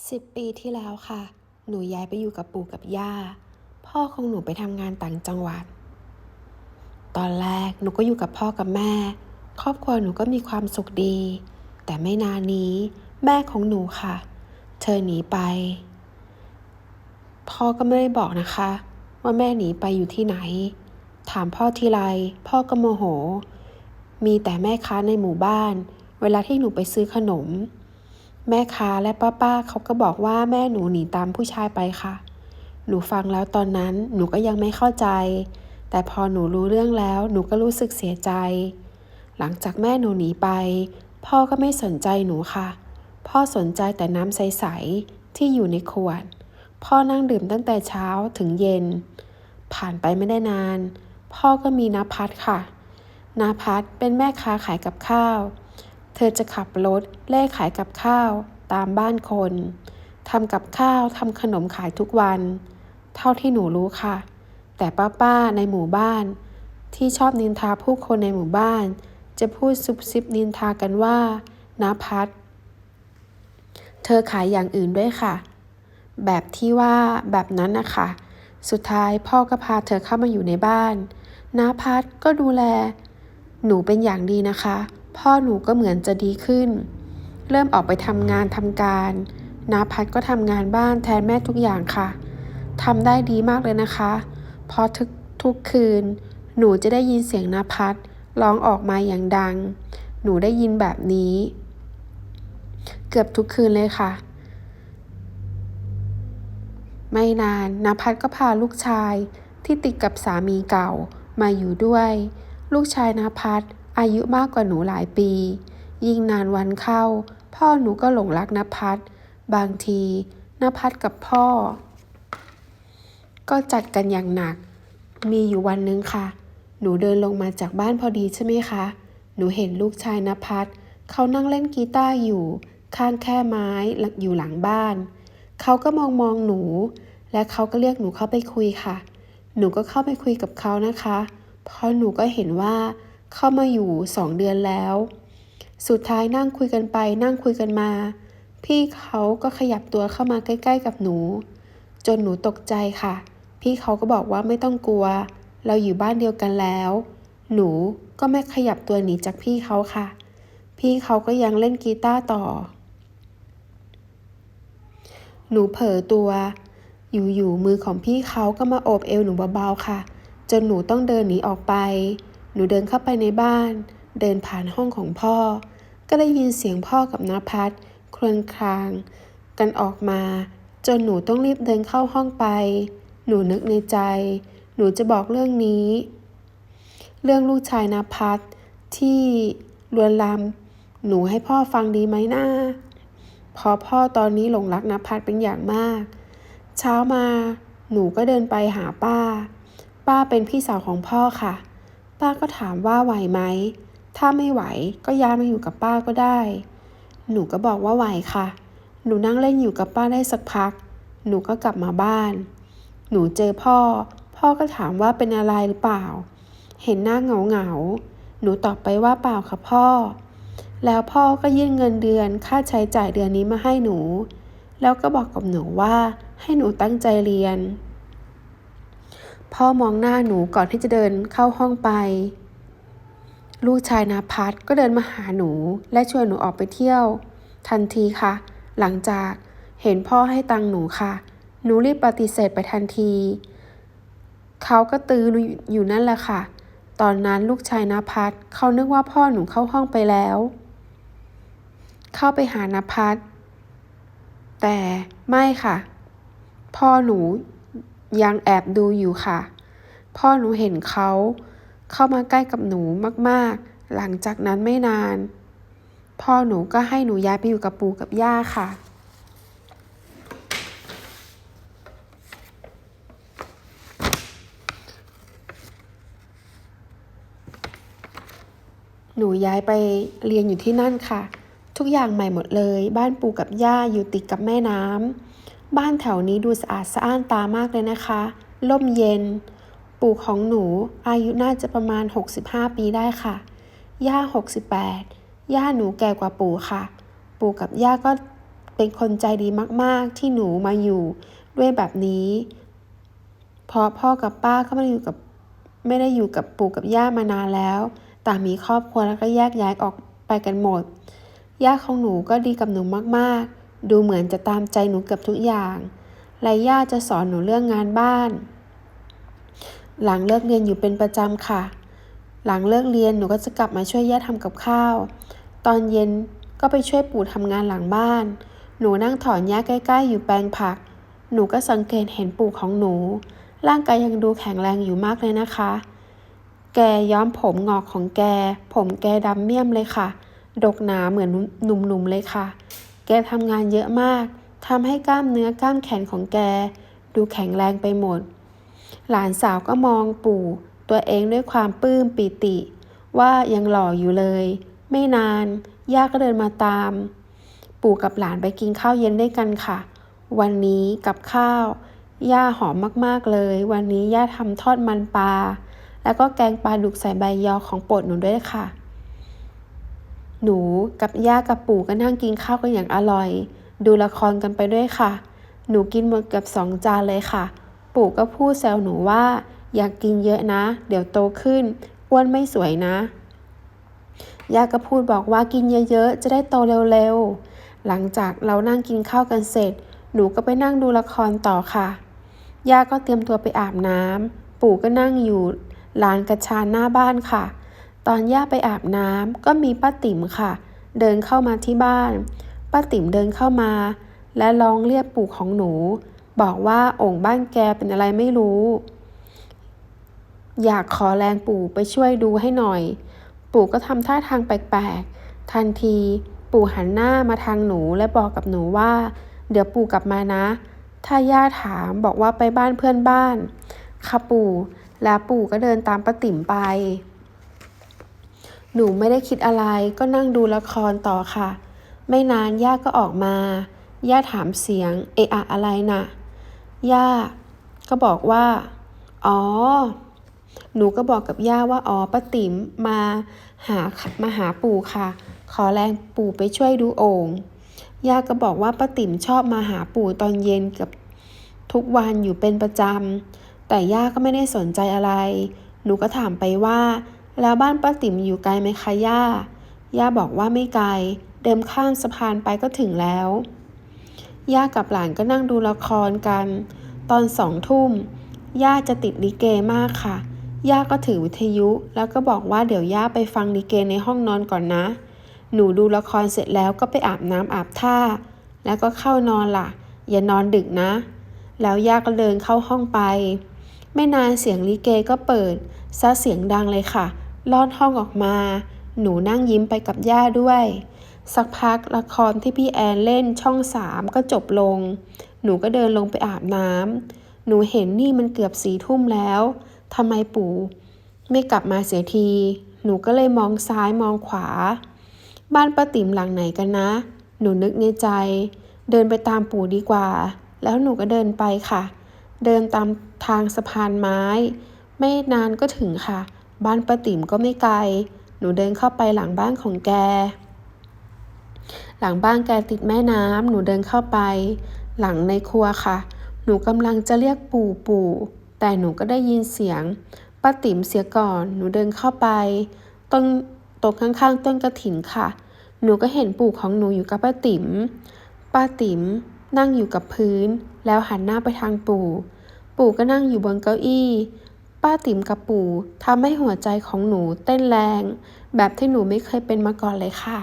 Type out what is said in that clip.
10ปีที่แล้วค่ะ หนูย้ายไปอยู่กับปู่กับย่า พ่อของหนูไปทำงานต่างจังหวัด ตอนแรกหนูก็อยู่กับพ่อกับแม่ ครอบครัวหนูก็มีความสุขดี แต่ไม่นานนี้แม่ของหนูค่ะ เธอหนีไป พ่อก็ไม่ได้บอกนะคะ ว่าแม่หนีไปอยู่ที่ไหน ถามพ่อทีไรพ่อก็โมโห มีแต่แม่ค้าในหมู่บ้าน เวลาที่หนูไปซื้อขนม แม่ค้าและป้าๆเขาก็บอกว่าแม่หนูหนีตามผู้ชายไปค่ะ หนูฟังแล้วตอนนั้นหนูก็ยังไม่เข้าใจ แต่พอหนูรู้เรื่องแล้วหนูก็รู้สึกเสียใจ หลังจากแม่หนูหนีไป พ่อก็ไม่สนใจหนูค่ะ พ่อสนใจแต่น้ำใสๆที่อยู่ในขวด พ่อนั่งดื่มตั้งแต่เช้าถึงเย็น ผ่านไปไม่ได้นาน พ่อก็มีนาพัดค่ะนาพัดเป็นแม่ค้าขายกับข้าว เธอจะขับรถเล่ขายกับข้าวตามบ้านคนทำกับข้าวทำขนมขายทุกวัน เท่าที่หนูรู้ค่ะ แต่ป้าๆในหมู่บ้าน ที่ชอบนินทาผู้คนในหมู่บ้าน จะพูดซุบซิบนินทากันว่านาพัดเธอขายอย่างอื่นด้วยค่ะ แบบที่ว่าแบบนั้นนะคะสุดท้ายพ่อก็พาเธอเข้ามาอยู่ในบ้านนาพัดก็ดูแล หนูเป็นอย่างดีนะคะ พ่อหนูก็เหมือนจะดีขึ้น เริ่มออกไปทำงานทำการนาพัดก็ทำงานบ้านแทนแม่ทุกอย่างค่ะทำได้ดีมากเลยนะคะเพราะทุกทุกคืน หนูจะได้ยินเสียงนาพัดร้องออกมาอย่างดัง หนูได้ยินแบบนี้ เกือบทุกคืนเลยค่ะ ไม่นานนภัสก็พาลูกชายที่ติดกับสามีเก่ามาอยู่ด้วย ลูกชายนภัส อายุมากกว่าหนูหลายปี ยิ่งนานวันเข้า พ่อหนูก็หลงรักนภัสบางทีนภัสกับพ่อ ก็จัดกันอย่างหนัก มีอยู่วันนึงค่ะ หนูเดินลงมาจากบ้านพอดีใช่ไหมคะ หนูเห็นลูกชายนภัสเขานั่งเล่นกีตาร์อยู่ ข้างแค่ไม้อยู่หลังบ้าน เขาก็มองมองหนู และเขาก็เรียกหนูเข้าไปคุยค่ะ หนูก็เข้าไปคุยกับเขานะคะ เพราะหนูก็เห็นว่า เข้ามาอยู่สองเดือนแล้ว สุดท้ายนั่งคุยกันไป นั่งคุยกันมา พี่เขาก็ขยับตัวเข้ามาใกล้ ๆ กับหนู จนหนูตกใจค่ะ พี่เขาก็บอกว่าไม่ต้องกลัว เราอยู่บ้านเดียวกันแล้ว หนูก็ไม่ขยับตัวหนีจากพี่เขาค่ะ พี่เขาก็ยังเล่นกีตาร์ต่อ หนูเผลอตัว อยู่ๆมือของพี่เขาก็มาโอบเอวหนูเบาๆค่ะ จนหนูต้องเดินหนีออกไป หนูเดินเข้าไปในบ้าน เดินผ่านห้องของพ่อ ก็ได้ยินเสียงพ่อกับนภัสครวญคราง กันออกมา จนหนูต้องรีบเดินเข้าห้องไป หนูนึกในใจ หนูจะบอกเรื่องนี้ เรื่องลูกชายนภัสที่ลวนลามหนูให้พ่อฟังดีไหมนะ้าพอพ่อตอนนี้หลงรักนภัสเป็นอย่างมาก เช้ามา หนูก็เดินไปหาป้า ป้าเป็นพี่สาวของพ่อค่ะ ป้าก็ถามว่าไหวไหม ถ้าไม่ไหวก็ย้ายมาอยู่กับป้าก็ได้ หนูก็บอกว่าไหวค่ะ หนูนั่งเล่นอยู่กับป้าได้สักพัก หนูก็กลับมาบ้าน หนูเจอพ่อ พ่อก็ถามว่าเป็นอะไรหรือเปล่า เห็นหน้าเหงาเหงา หนูตอบไปว่าเปล่าค่ะพ่อ แล้วพ่อก็ยื่นเงินเดือนค่าใช้จ่ายเดือนนี้มาให้หนู แล้วก็บอกกับหนูว่าให้หนูตั้งใจเรียน พ่อมองหน้าหนูก่อนที่จะเดินเข้าห้องไป ลูกชายนาพัฒก็เดินมาหาหนูและชวนหนูออกไปเที่ยว ทันทีค่ะ หลังจากเห็นพ่อให้ตังหนูค่ะ หนูรีบปฏิเสธไปทันที เขาก็ตื้อหนูอยู่นั่นแหละค่ะ ตอนนั้นลูกชายนาพัฒเขานึกว่าพ่อหนูเข้าห้องไปแล้ว เข้าไปหานภัสแต่ไม่ค่ะ พ่อหนู ยังแอบดูอยู่ค่ะ พ่อหนูเห็นเขา เข้ามาใกล้กับหนูมากๆ หลังจากนั้นไม่นาน พ่อหนูก็ให้หนูย้ายไปอยู่กับปู่กับย่าค่ะ หนูย้ายไปเรียนอยู่ที่นั่นค่ะ ทุกอย่างใหม่หมดเลย บ้านปู่กับย่าอยู่ติดกับแม่น้ำ บ้านแถวนี้ดูสะอาดสะอ้านตามากเลยนะคะร่มเย็น ปู่ของหนูอายุน่าจะประมาณ 65 ปีได้ค่ะ ย่า 68 ย่าหนูแก่กว่าปู่ค่ะ ปู่กับย่าก็เป็นคนใจดีมาก ๆ ที่หนูมาอยู่ด้วยแบบนี้เพราะพ่อกับป้าก็ไม่ได้อยู่กับไม่ได้อยู่กับปู่กับย่ามานานแล้ว ต่างมีครอบครัวแล้วก็แยกย้ายออกไปกันหมด ย่าของหนูก็ดีกับหนูมาก ๆ ดูเหมือนจะตามใจหนูเกือบทุกอย่างแลย่าจะสอนหนูเรื่องงานบ้าน หลังเลิกเรียนอยู่เป็นประจำค่ะ หลังเลิกเรียนหนูก็จะกลับมาช่วยย่าทำกับข้าว ตอนเย็นก็ไปช่วยปู่ทำงานหลังบ้าน หนูนั่งถอนหญ้าใกล้ ๆ อยู่แปลงผัก หนูก็สังเกตเห็นปู่ของหนู ร่างกายยังดูแข็งแรงอยู่มากเลยนะคะ แกย้อมผมงอกของแก ผมแกดำเมี่ยมเลยค่ะ ดกหนาเหมือนหนุ่มๆเลยค่ะ แกทำงานเยอะมากทำให้กล้ามเนื้อกล้ามแขนของแก ดูแข็งแรงไปหมด หลานสาวก็มองปู่ตัวเองด้วยความปลื้มปิติ ว่ายังหล่ออยู่เลย ไม่นาน ย่าก็เดินมาตาม ปู่กับหลานไปกินข้าวเย็นด้วยกันค่ะ วันนี้กับข้าว ย่าหอมมากๆเลย วันนี้ย่าทำทอดมันปลาแล้วก็แกงปลาดุกใส่ใบยอของโปรดหนูด้วยค่ะ หนูกับย่ากับปู่ก็นั่งกินข้าวกันอย่างอร่อย ดูละครกันไปด้วยค่ะ หนูกินหมดเกือบสองจานเลยค่ะ ปู่ก็พูดแซวหนูว่า อยากกินเยอะนะ เดี๋ยวโตขึ้นอ้วนไม่สวยนะ ย่าก็พูดบอกว่ากินเยอะๆ จะได้โตเร็วๆ หลังจากเรานั่งกินข้าวกันเสร็จ หนูก็ไปนั่งดูละครต่อค่ะ ย่าก็เตรียมตัวไปอาบน้ำปู่ก็นั่งอยู่ลานกระชานหน้าบ้านค่ะ ตอนย่าไปอาบน้ำก็มีป้าติ๋มค่ะ เดินเข้ามาที่บ้าน ป้าติ๋มเดินเข้ามา และร้องเรียกปู่ของหนู บอกว่าโอ่งบ้านแกเป็นอะไรไม่รู้ อยากขอแรงปู่ไปช่วยดูให้หน่อย ปู่ก็ทำท่าทางแปลกๆ ทันที ปู่หันหน้ามาทางหนูและบอกกับหนูว่า เดี๋ยวปู่กลับมานะ ถ้าย่าถามบอกว่าไปบ้านเพื่อนบ้านค่ะปู่ แล้วปู่ก็เดินตามป้าติ๋มไป หนูไม่ได้คิดอะไรก็นั่งดูละครต่อค่ะ ไม่นานย่าก็ออกมา ย่าถามเสียง เอะอะอะไรน่ะ ย่าก็บอกว่า อ๋อ หนูก็บอกกับย่าว่าอ๋อป้าติ๋มมาหามาหาปู่ค่ะ ขอแรงปู่ไปช่วยดูโอ่งย่าก็บอกว่าป้าติ๋มชอบมาหาปู่ตอนเย็นกับทุกวันอยู่เป็นประจำแต่ย่าก็ไม่ได้สนใจอะไร หนูก็ถามไปว่า แล้วบ้านป้าติ๋มอยู่ไกลไหมคะย่า ย่าบอกว่าไม่ไกล เดิมข้ามสะพานไปก็ถึงแล้ว ย่ากับหลานก็นั่งดูละครกัน ตอนสองทุ่ม ย่าจะติดลิเกมากค่ะ ย่าก็ถือวิทยุ แล้วก็บอกว่าเดี๋ยวย่าไปฟังลิเกในห้องนอนก่อนนะ หนูดูละครเสร็จแล้วก็ไปอาบน้ำอาบท่า แล้วก็เข้านอนล่ะ อย่านอนดึกนะ แล้วย่าก็เดินเข้าห้องไป ไม่นานเสียงลิเกก็เปิดซะเสียงดังเลยค่ะ ลอดห้องออกมา หนูนั่งยิ้มไปกับย่าด้วย สักพักละครที่พี่แอนเล่นช่องสามก็จบลง หนูก็เดินลงไปอาบน้ำหนูเห็นนี่มันเกือบสีทุ่มแล้วทำไมปู่ไม่กลับมาเสียที หนูก็เลยมองซ้ายมองขวา บ้านป้าติ๋มหลังไหนกันนะ หนูนึกในใจ เดินไปตามปู่ดีกว่า แล้วหนูก็เดินไปค่ะ เดินตาม ทางสะพานไม้ ไม่นานก็ถึงค่ะ บ้านป้าติ๋มก็ไม่ไกล หนูเดินเข้าไปหลังบ้านของแก หลังบ้านแกติดแม่น้ำหนูเดินเข้าไป หลังในครัวค่ะ หนูกำลังจะเรียกปู่ปู่แต่หนูก็ได้ยินเสียงป้าติ๋มเสียก่อน หนูเดินเข้าไปต้นตกข้างๆต้นกระถินค่ะ หนูก็เห็นปู่ของหนูอยู่กับป้าติ๋มป้าติ๋มนั่งอยู่กับพื้น แล้วหันหน้าไปทางปู่ ปู่ก็นั่งอยู่บนเก้าอี้ ป้าติ๋มกับปู่ทำให้หัวใจของหนูเต้นแรง แบบที่หนูไม่เคยเป็นมาก่อนเลยค่ะ